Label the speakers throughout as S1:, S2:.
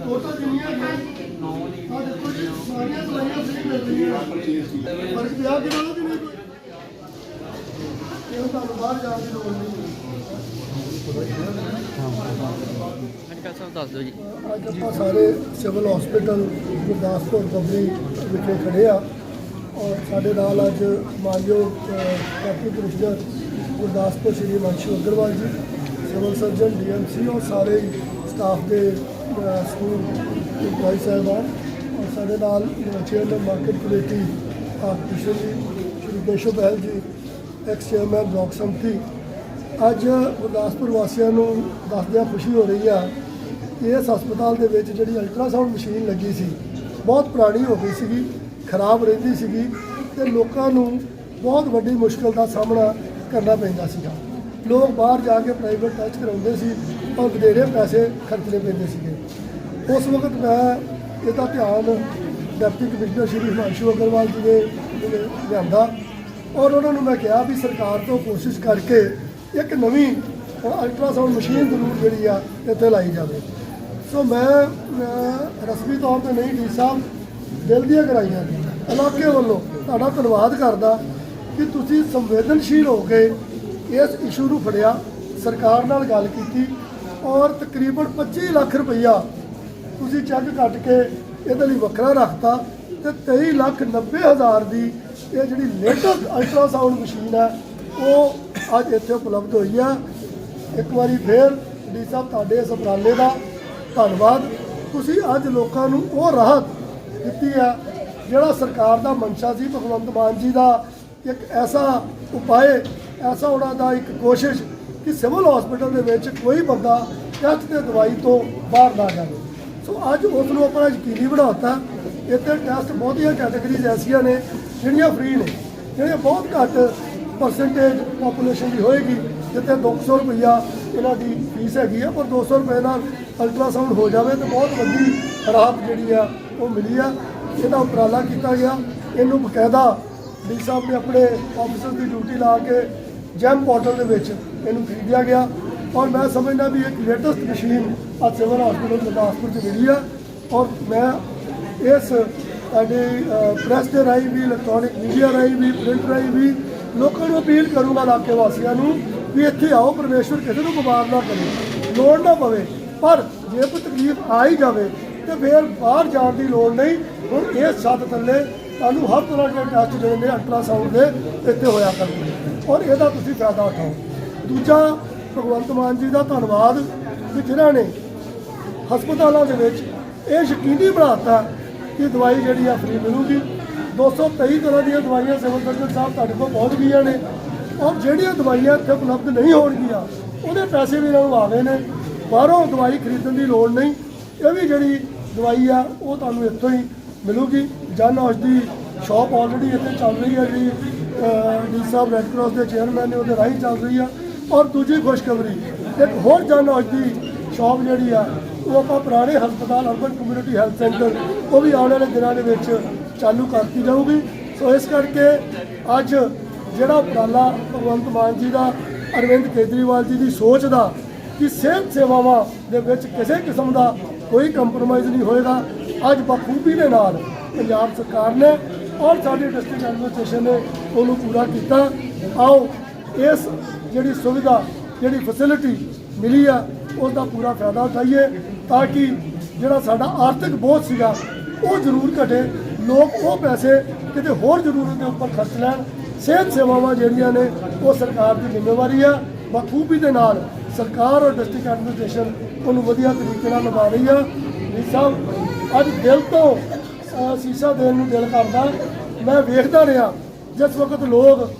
S1: Total ਜਿੰਨੀਆਂ ਆ ਦੇਖੋ ਜੀ ਸਾਰੀਆਂ ਦਵਾਈਆਂ ਫ੍ਰੀ ਮਿਲ ਰਹੀਆਂ ਫ਼ਰਕ ਪਿਆ ਕਿ ਨਾਲ ਨਹੀਂ ਕੋਈ ਇਹ ਤੁਹਾਨੂੰ ਬਾਹਰ ਜਾਣ ਦੀ ਲੋੜ ਨਹੀਂ
S2: ਅੱਜ ਕੱਲ੍ਹ ਦੱਸ ਦਿਓ ਜੀ
S1: ਅੱਜ ਆਪਾਂ ਸਾਰੇ ਸਿਵਲ ਹਸਪੀਟਲ ਗੁਰਦਾਸਪੁਰ ਬਬਰੀ ਵਿਖੇ ਖੜੇ ਆ ਔਰ ਸਾਡੇ ਨਾਲ ਅੱਜ ਮਾਨਯੋਗ deputy commissioner Gurdaspur Shri Manshu Agarwal ji civil surgeon DMC ਔਰ ਸਾਰੇ ਸਟਾਫ ਦੇ ਅਹ, ਸਕੂਲ ਇੰਪਲਾਈ ਸਾਹਿਬਾਨ ਔਰ ਸਾਡੇ ਨਾਲ ਚੇਅਰਮੈਨ ਮਾਰਕੀਟ ਕਮੇਟੀ ਆਰਟੀਸ਼ਨ ਜੀ ਸ਼੍ਰੀ ਕੇਸ਼ਵ ਬਹਿਲ ਜੀ ਐਕਸ ਚੇਅਰਮੈਨ ਬਲਾਕ ਸੰਮਤੀ। ਅੱਜ ਗੁਰਦਾਸਪੁਰ ਵਾਸੀਆਂ ਨੂੰ ਦੱਸਦਿਆਂ ਖੁਸ਼ੀ ਹੋ ਰਹੀ ਆ ਕਿ ਇਸ ਹਸਪਤਾਲ ਦੇ ਵਿੱਚ ਜਿਹੜੀ ਅਲਟਰਾਸਾਊਂਡ ਮਸ਼ੀਨ ਲੱਗੀ ਸੀ ਬਹੁਤ ਪੁਰਾਣੀ ਹੋ ਗਈ ਸੀਗੀ ਖਰਾਬ ਰਹਿੰਦੀ ਸੀਗੀ ਤੇ ਲੋਕਾਂ ਨੂੰ ਬਹੁਤ ਵੱਡੀ ਮੁਸ਼ਕਲ ਦਾ ਸਾਹਮਣਾ ਕਰਨਾ ਪੈਂਦਾ ਸੀਗਾ। ਲੋਕ ਬਾਹਰ ਜਾ ਕੇ ਪ੍ਰਾਈਵੇਟ ਟੈਸਟ ਕਰਾਉਂਦੇ ਸੀ ਔਰ ਵਧੇਰੇ ਪੈਸੇ ਖਰਚਣੇ ਪੈਂਦੇ ਸੀਗੇ। ਉਸ ਵਕਤ ਮੈਂ ਇਹਦਾ ਧਿਆਨ ਡਿਪਟੀ ਕਮਿਸ਼ਨਰ ਸ਼੍ਰੀ ਹਿਮਾਂਸ਼ੂ ਅਗਰਵਾਲ ਜੀ ਦੇ ਲਿਆਂਦਾ ਔਰ ਉਹਨਾਂ ਨੂੰ ਮੈਂ ਕਿਹਾ ਵੀ ਸਰਕਾਰ ਤੋਂ ਕੋਸ਼ਿਸ਼ ਕਰਕੇ ਇੱਕ ਨਵੀਂ ਅਲਟਰਾਸਾਊਂਡ ਮਸ਼ੀਨ ਜ਼ਰੂਰ ਜਿਹੜੀ ਆ ਇੱਥੇ ਲਾਈ ਜਾਵੇ। ਸੋ ਮੈਂ ਰਸਮੀ ਤੌਰ ਤੇ ਨਹੀਂ ਡੀ ਸਾਹਿਬ, ਦਿਲ ਦੀਆਂ ਕਰਾਈਆਂ ਇਲਾਕੇ ਵੱਲੋਂ ਤੁਹਾਡਾ ਧੰਨਵਾਦ ਕਰਦਾ ਕਿ ਤੁਸੀਂ ਸੰਵੇਦਨਸ਼ੀਲ ਹੋ ਕੇ ਇਸ ਇਸ਼ੂ ਨੂੰ ਫੜਿਆ, ਸਰਕਾਰ ਨਾਲ ਗੱਲ ਕੀਤੀ ਔਰ ਤਕਰੀਬਨ 25 ਲੱਖ ਰੁਪਈਆ ਤੁਸੀਂ ਚੈੱਕ ਕੱਟ ਕੇ ਇਹਦੇ ਲਈ ਵੱਖਰਾ ਰੱਖਤਾ ਤੇ 23 ਲੱਖ 90 ਹਜ਼ਾਰ ਦੀ ਇਹ ਜਿਹੜੀ ਲੇਟੈਸਟ ਅਲਟਰਾਸਾਊਂਡ ਮਸ਼ੀਨ ਹੈ, ਉਹ ਅੱਜ ਇੱਥੇ ਉਪਲਬਧ ਹੋਈ ਆ ਇੱਕ ਵਾਰੀ ਫੇਰ ਡੀ ਸਾਹਿਬ ਤੁਹਾਡੇ ਇਸ ਉਪਰਾਲੇ ਦਾ ਧੰਨਵਾਦ। ਤੁਸੀਂ ਅੱਜ ਲੋਕਾਂ ਨੂੰ ਉਹ ਰਾਹਤ ਦਿੱਤੀ ਆ ਜਿਹੜਾ ਸਰਕਾਰ ਦਾ ਮਨਸ਼ਾ ਸੀ, ਭਗਵੰਤ ਮਾਨ ਜੀ ਦਾ ਇੱਕ ਐਸਾ ਉਪਾਏ ਐਸਾ ਉਹਨਾਂ ਦਾ ਇੱਕ ਕੋਸ਼ਿਸ਼ ਕਿ ਸਿਵਲ ਹਸਪੀਟਲ ਦੇ ਵਿੱਚ ਕੋਈ ਬੰਦਾ ਟੈਸਟ ਤੇ ਦਵਾਈ ਤੋਂ ਬਾਹਰ ਨਾ ਜਾਵੇ। ਸੋ ਅੱਜ ਉਸ ਨੂੰ ਆਪਣਾ ਯਕੀਨੀ ਬਣਾਤਾ, ਇੱਥੇ ਟੈਸਟ ਬਹੁਤੀਆਂ ਕੈਟਾਗਰੀਜ਼ ਐਸੀਆਂ ਨੇ ਜਿਹੜੀਆਂ ਫ੍ਰੀ ਨੇ, ਜਿਹੜੀਆਂ ਬਹੁਤ ਘੱਟ ਪਰਸੈਂਟੇਜ ਪੋਪੂਲੇਸ਼ਨ ਦੀ ਹੋਏਗੀ, ਜਿੱਥੇ 200 ਰੁਪਈਆ ਇਹਨਾਂ ਦੀ ਫੀਸ ਹੈਗੀ ਆ, ਪਰ 200 ਰੁਪਏ ਨਾਲ ਅਲਟਰਾਸਾਊਂਡ ਹੋ ਜਾਵੇ ਤਾਂ ਬਹੁਤ ਵੱਡੀ ਰਾਹਤ ਜਿਹੜੀ ਆ ਉਹ ਮਿਲੀ ਆ। ਇਹਦਾ ਉਪਰਾਲਾ ਕੀਤਾ ਗਿਆ। ਇਹਨੂੰ ਬਕਾਇਦਾ ਡੀ ਸਾਹਿਬ ਨੇ ਆਪਣੇ ਆਫਿਸਰ ਦੀ ਡਿਊਟੀ ਲਾ ਕੇ ਜੈਮ ਪੋਰਟਲ ਦੇ ਵਿੱਚ ਇਹਨੂੰ ਖਰੀਦਿਆ ਗਿਆ ਔਰ ਮੈਂ ਸਮਝਦਾ ਵੀ ਇੱਕ ਲੇਟੈਸਟ ਮਸ਼ੀਨ ਅੱਜ ਸਿਵਲ ਹਸਪੀਟਲ ਗੁਰਦਾਸਪੁਰ 'ਚ ਮਿਲੀ ਆ ਔਰ ਮੈਂ ਇਸ ਸਾਡੇ ਪ੍ਰੈਸ ਦੇ ਰਾਹੀਂ ਵੀ ਇਲੈਕਟ੍ਰੋਨਿਕ ਮੀਡੀਆ ਰਾਹੀਂ ਵੀ ਪ੍ਰਿੰਟ ਰਾਹੀਂ ਵੀ ਲੋਕਾਂ ਨੂੰ ਅਪੀਲ ਕਰੂੰਗਾ ਇਲਾਕੇ ਵਾਸੀਆਂ ਨੂੰ ਵੀ ਇੱਥੇ ਆਓ, ਪਰਮੇਸ਼ਵਰ ਕਿਸੇ ਨੂੰ ਬਿਮਾਰ ਨਾ ਕਰੇ, ਲੋੜ ਨਾ ਪਵੇ। ਪਰ ਜੇ ਕੋਈ ਤਕਲੀਫ ਆ ਹੀ ਜਾਵੇ ਤੇ ਫਿਰ ਬਾਹਰ ਜਾਣ ਦੀ ਲੋੜ ਨਹੀਂ। ਹੁਣ ਇਹ ਛੱਤ ਥੱਲੇ ਤੁਹਾਨੂੰ ਹਰ ਤਰ੍ਹਾਂ ਦੇ ਟੈਸਟ ਜਿਹੜੇ ਨੇ ਅਲਟਰਾਸਾਊਂਡ ਦੇ ਇੱਥੇ ਹੋਇਆ ਕਰਦੇ ਔਰ ਇਹਦਾ ਤੁਸੀਂ ਫਾਇਦਾ ਉਠਾਓ। ਦੂਜਾ, ਭਗਵੰਤ ਮਾਨ ਜੀ ਦਾ ਧੰਨਵਾਦ ਕਿ ਜਿਨ੍ਹਾਂ ਨੇ ਹਸਪਤਾਲਾਂ ਦੇ ਵਿੱਚ ਇਹ ਯਕੀਨੀ ਬਣਾਤਾ ਕਿ ਦਵਾਈ ਜਿਹੜੀ ਆ ਫ੍ਰੀ ਮਿਲੂਗੀ। 223 ਤਰ੍ਹਾਂ ਦੀਆਂ ਦਵਾਈਆਂ ਸਿਵਲ ਸਰਜਨ ਸਾਹਿਬ ਤੁਹਾਡੇ ਕੋਲ ਪਹੁੰਚ ਗਈਆਂ ਨੇ। ਔਰ ਜਿਹੜੀਆਂ ਦਵਾਈਆਂ ਇੱਥੇ ਉਪਲਬਧ ਨਹੀਂ ਹੋਣਗੀਆਂ, ਉਹਦੇ ਪੈਸੇ ਵੀ ਇਹਨਾਂ ਨੂੰ ਆਵੇ ਨੇ। ਬਾਹਰੋਂ ਦਵਾਈ ਖਰੀਦਣ ਦੀ ਲੋੜ ਨਹੀਂ। ਇਹ ਵੀ ਜਿਹੜੀ ਦਵਾਈ ਆ, ਉਹ ਤੁਹਾਨੂੰ ਇੱਥੋਂ ਹੀ ਮਿਲੂਗੀ। ਜਨ ਔਸ਼ਧੀ ਸ਼ਾਪ ਆਲਰੇਡੀ ਇੱਥੇ ਚੱਲ ਰਹੀ ਹੈ ਜਿਹੜੀ ਡੀ ਸਾਹਿਬ ਰੈੱਡ ਕਰਾਸ ਦੇ ਚੇਅਰਮੈਨ ਨੇ ਉਹਦੇ ਰਾਹੀਂ ਚੱਲ ਰਹੀ ਆ। ਔਰ ਦੂਜੀ ਖੁਸ਼ਖਬਰੀ, ਇੱਕ ਹੋਰ ਜਨ ਔਸ਼ਧੀ ਸ਼ਾਪ ਜਿਹੜੀ ਆ, ਉਹ ਆਪਾਂ ਪੁਰਾਣੇ ਹਸਪਤਾਲ ਅਰਬਨ ਕਮਿਊਨਿਟੀ ਹੈਲਥ ਸੈਂਟਰ ਉਹ ਵੀ ਆਉਣ ਵਾਲੇ ਦਿਨਾਂ ਦੇ ਵਿੱਚ ਚਾਲੂ ਕਰਤੀ ਜਾਊਗੀ। ਸੋ ਇਸ ਕਰਕੇ ਅੱਜ ਜਿਹੜਾ ਉਪਰਾਲਾ ਭਗਵੰਤ ਮਾਨ ਜੀ ਦਾ, ਅਰਵਿੰਦ ਕੇਜਰੀਵਾਲ ਜੀ ਦੀ ਸੋਚ ਦਾ, ਕਿ ਸਿਹਤ ਸੇਵਾਵਾਂ ਦੇ ਵਿੱਚ ਕਿਸੇ ਕਿਸਮ ਦਾ ਕੋਈ ਕੰਪਰੋਮਾਈਜ਼ ਨਹੀਂ ਹੋਏਗਾ। ਅੱਜ ਬਖੂਬੀ ਦੇ ਨਾਲ ਪੰਜਾਬ ਸਰਕਾਰ ਨੇ ਔਰ ਸਾਡੀ ਡਿਸਟ੍ਰਿਕਟ ਐਡਮਿਨਿਸਟ੍ਰੇਸ਼ਨ ਨੇ ਉਹਨੂੰ ਪੂਰਾ ਕੀਤਾ। ਆਓ, ਇਸ ਜਿਹੜੀ ਸੁਵਿਧਾ, ਜਿਹੜੀ ਫੈਸਿਲਿਟੀ ਮਿਲੀ ਆ ਉਸ ਦਾ ਪੂਰਾ ਫਾਇਦਾ ਉਠਾਈਏ ਤਾਂ ਕਿ ਜਿਹੜਾ ਸਾਡਾ ਆਰਥਿਕ ਬੋਝ ਸੀਗਾ, ਉਹ ਜ਼ਰੂਰ ਘਟੇ। ਲੋਕ ਉਹ ਪੈਸੇ ਕਿਤੇ ਹੋਰ ਜ਼ਰੂਰਤ ਦੇ ਉੱਪਰ ਖਰਚ ਲੈਣ। ਸਿਹਤ ਸੇਵਾਵਾਂ ਜਿਹੜੀਆਂ ਨੇ, ਉਹ ਸਰਕਾਰ ਦੀ ਜ਼ਿੰਮੇਵਾਰੀ ਆ। ਬਖੂਬੀ ਦੇ ਨਾਲ ਸਰਕਾਰ ਔਰ ਡਿਸਟ੍ਰਿਕਟ ਐਡਮਿਨਿਸਟ੍ਰੇਸ਼ਨ ਉਹਨੂੰ ਵਧੀਆ ਤਰੀਕੇ ਨਾਲ ਨਿਭਾ ਰਹੀ ਆ। ਜੀ ਸਾਹਿਬ ਅੱਜ ਦਿਲ ਤੋਂ ਸੀਸਾ ਦੇਣ ਨੂੰ ਦਿਲ ਕਰਦਾ। ਮੈਂ ਵੇਖਦਾ ਰਿਹਾ, ਜਿਸ ਵਕਤ ਲੋਕ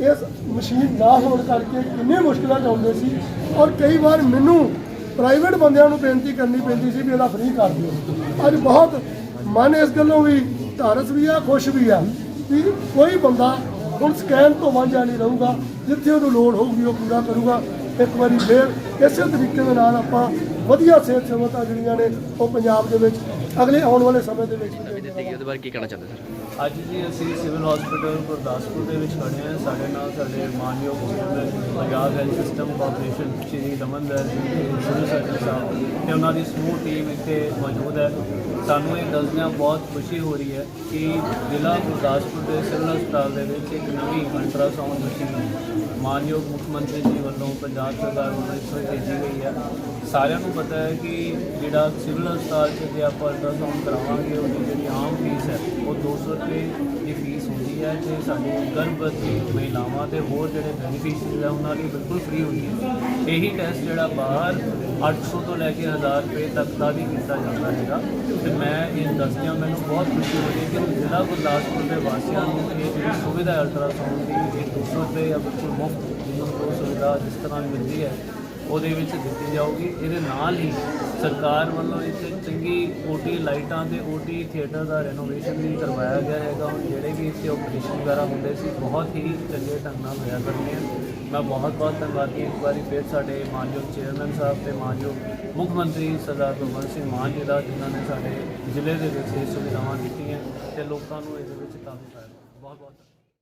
S1: ਇਸ ਮਸ਼ੀਨ ਨਾ ਹੋਣ ਕਰਕੇ ਕਿੰਨੇ ਮੁਸ਼ਕਲਾਂ ਚ ਆਉਂਦੇ ਸੀ ਔਰ ਕਈ ਵਾਰ ਮੈਨੂੰ ਪ੍ਰਾਈਵੇਟ ਬੰਦਿਆਂ ਨੂੰ ਬੇਨਤੀ ਕਰਨੀ ਪੈਂਦੀ ਸੀ ਵੀ ਇਹਦਾ ਫ੍ਰੀ ਕਰ ਦਿਓ। ਅੱਜ ਬਹੁਤ ਮਨ ਇਸ ਗੱਲੋਂ ਵੀ ਧਾਰਸ ਵੀ ਆ, ਖੁਸ਼ ਵੀ ਆ ਵੀ ਕੋਈ ਬੰਦਾ ਹੁਣ ਸਕੈਨ ਤੋਂ ਵਾਂਝਾ ਨਹੀਂ ਰਹੂਗਾ, ਜਿੱਥੇ ਉਹਨੂੰ ਲੋੜ ਹੋਊਗੀ ਉਹ ਪੂਰਾ ਕਰੂਗਾ। ਇੱਕ ਵਾਰੀ ਫੇਰ ਇਸੇ ਤਰੀਕੇ ਦੇ ਨਾਲ ਆਪਾਂ ਵਧੀਆ ਸਿਹਤ ਸੇਵਾਵਾਂ ਜਿਹੜੀਆਂ ਨੇ ਉਹ ਪੰਜਾਬ ਦੇ ਵਿੱਚ ਅਗਲੇ ਆਉਣ ਵਾਲੇ ਸਮੇਂ ਦੇ ਵਿੱਚ
S2: ਨਵੀਂ ਦਿੱਤੀ ਗਈ ਉਹਦੇ ਬਾਰੇ ਕੀ ਕਹਿਣਾ ਚਾਹੁੰਦੇ ਸਰ?
S3: ਅੱਜ ਜੀ ਅਸੀਂ ਸਿਵਲ ਹਸਪੀਟਲ ਗੁਰਦਾਸਪੁਰ ਦੇ ਵਿੱਚ ਖੜੇ ਹਾਂ। ਸਾਡੇ ਨਾਲ ਸਾਡੇ ਮਾਨਯੋਗ chairman Punjab health system corporation Shri Damandar ji civil surgeon ਸਾਹਿਬ ਤੇ ਉਹਨਾਂ ਦੀ ਸਮੂਹ ਟੀਮ ਇੱਥੇ ਮੌਜੂਦ ਹੈ। ਸਾਨੂੰ ਇਹ ਦੱਸਦਿਆਂ ਬਹੁਤ ਖੁਸ਼ੀ ਹੋ ਰਹੀ ਹੈ ਕਿ ਜ਼ਿਲ੍ਹਾ ਗੁਰਦਾਸਪੁਰ ਦੇ ਸਿਵਲ ਹਸਪਤਾਲ ਦੇ ਵਿੱਚ ਇੱਕ ਨਵੀਂ ਅਲਟਰਾਸਾਊਂਡ ਮਸ਼ੀਨ ਮਾਨਯੋਗ ਮੁੱਖ ਮੰਤਰੀ ਜੀ ਵੱਲੋਂ ਪੰਜਾਬ ਸਰਕਾਰ ਵੱਲੋਂ ਇੱਥੋਂ ਭੇਜੀ ਗਈ ਹੈ। ਸਾਰਿਆਂ ਨੂੰ ਪਤਾ ਹੈ ਕਿ ਜਿਹੜਾ ਸਿਵਲ ਹਸਪਤਾਲ 'ਚ ਜੇ ਆਪਾਂ ਅਲਟਰਾਸਾਊਂਡ ਕਰਾਵਾਂਗੇ, ਉਹਦੀ ਜਿਹੜੀ ਆਮ ਫੀਸ ਹੈ, ਉਹ 200 ਰੁਪਏ ਦੀ ਫੀਸ ਹੁੰਦੀ ਹੈ ਤੇ ਸਾਡੀ ਗਰਭਵਤੀ ਮਹਿਲਾਵਾਂ ਤੇ ਹੋਰ ਜਿਹੜੇ ਬੈਨੀਫੀਸ਼ੀਅਰ ਹੈ ਉਹਨਾਂ ਲਈ ਬਿਲਕੁਲ ਫ੍ਰੀ ਹੁੰਦੀ ਹੈ। ਇਹੀ ਟੈਸਟ ਜਿਹੜਾ ਬਾਹਰ 800 ਤੋਂ ਲੈ ਕੇ 1000 ਰੁਪਏ ਤੱਕ ਦਾ ਵੀ ਕੀਤਾ ਜਾਂਦਾ ਹੈਗਾ। ਮੈਂ ਇਹ ਦੱਸਦਿਆਂ ਮੈਨੂੰ ਬਹੁਤ ਖੁਸ਼ੀ ਹੋਈ ਕਿ ਜ਼ਿਲ੍ਹਾ ਗੁਰਦਾਸਪੁਰ ਦੇ ਵਾਸੀਆਂ ਨੂੰ ਇਹ ਜਿਹੜੀ ਸੁਵਿਧਾ ਅਲਟਰਾਸਾਊਂਡ ਦੀ ਇਹ 200 ਰੁਪਏ ਜਾਂ ਬਿਲਕੁਲ ਮੁਫਤ ਜਿਹਨੂੰ ਉਹ ਸੁਵਿਧਾ ਜਿਸ ਤਰ੍ਹਾਂ ਮਿਲਦੀ ਹੈ, ਉਹਦੇ ਵਿੱਚ ਦਿੱਤੀ ਜਾਊਗੀ। ਇਹਦੇ ਨਾਲ ਹੀ ਸਰਕਾਰ ਵੱਲੋਂ ਇੱਥੇ ਚੰਗੀ ਓਟੀ ਲਾਈਟਾਂ ਤੇ ਓਟੀ ਥੀਏਟਰ ਦਾ ਰੈਨੋਵੇਸ਼ਨ ਵੀ ਕਰਵਾਇਆ ਗਿਆ ਹੈਗਾ। ਹੁਣ ਜਿਹੜੇ ਵੀ ਇੱਥੇ ਆਪਰੇਸ਼ਨ ਵਗੈਰਾ ਹੁੰਦੇ ਸੀ, ਬਹੁਤ ਹੀ ਚੰਗੇ ਢੰਗ ਨਾਲ ਹੋਇਆ ਕਰਦੇ ਆ ਮੈਂ ਬਹੁਤ ਬਹੁਤ ਧੰਨਵਾਦੀ ਇੱਕ ਵਾਰੀ ਫਿਰ ਸਾਡੇ ਮਾਨਯੋਗ ਚੇਅਰਮੈਨ ਸਾਹਿਬ ਤੇ ਮਾਨਯੋਗ ਮੁੱਖ ਮੰਤਰੀ ਸਰਦਾਰ ਭਗਵੰਤ ਸਿੰਘ ਮਾਨ ਜੀ ਦਾ, ਜਿਨ੍ਹਾਂ ਨੇ ਸਾਡੇ ਜ਼ਿਲ੍ਹੇ ਦੇ ਵਿੱਚ ਇਹ ਸੁਵਿਧਾਵਾਂ ਦਿੱਤੀਆਂ ਤੇ ਲੋਕਾਂ ਨੂੰ ਇਹਦੇ ਵਿੱਚ ਕਾਫੀ ਫਾਇਦਾ। ਬਹੁਤ ਬਹੁਤ ਧੰਨਵਾਦ।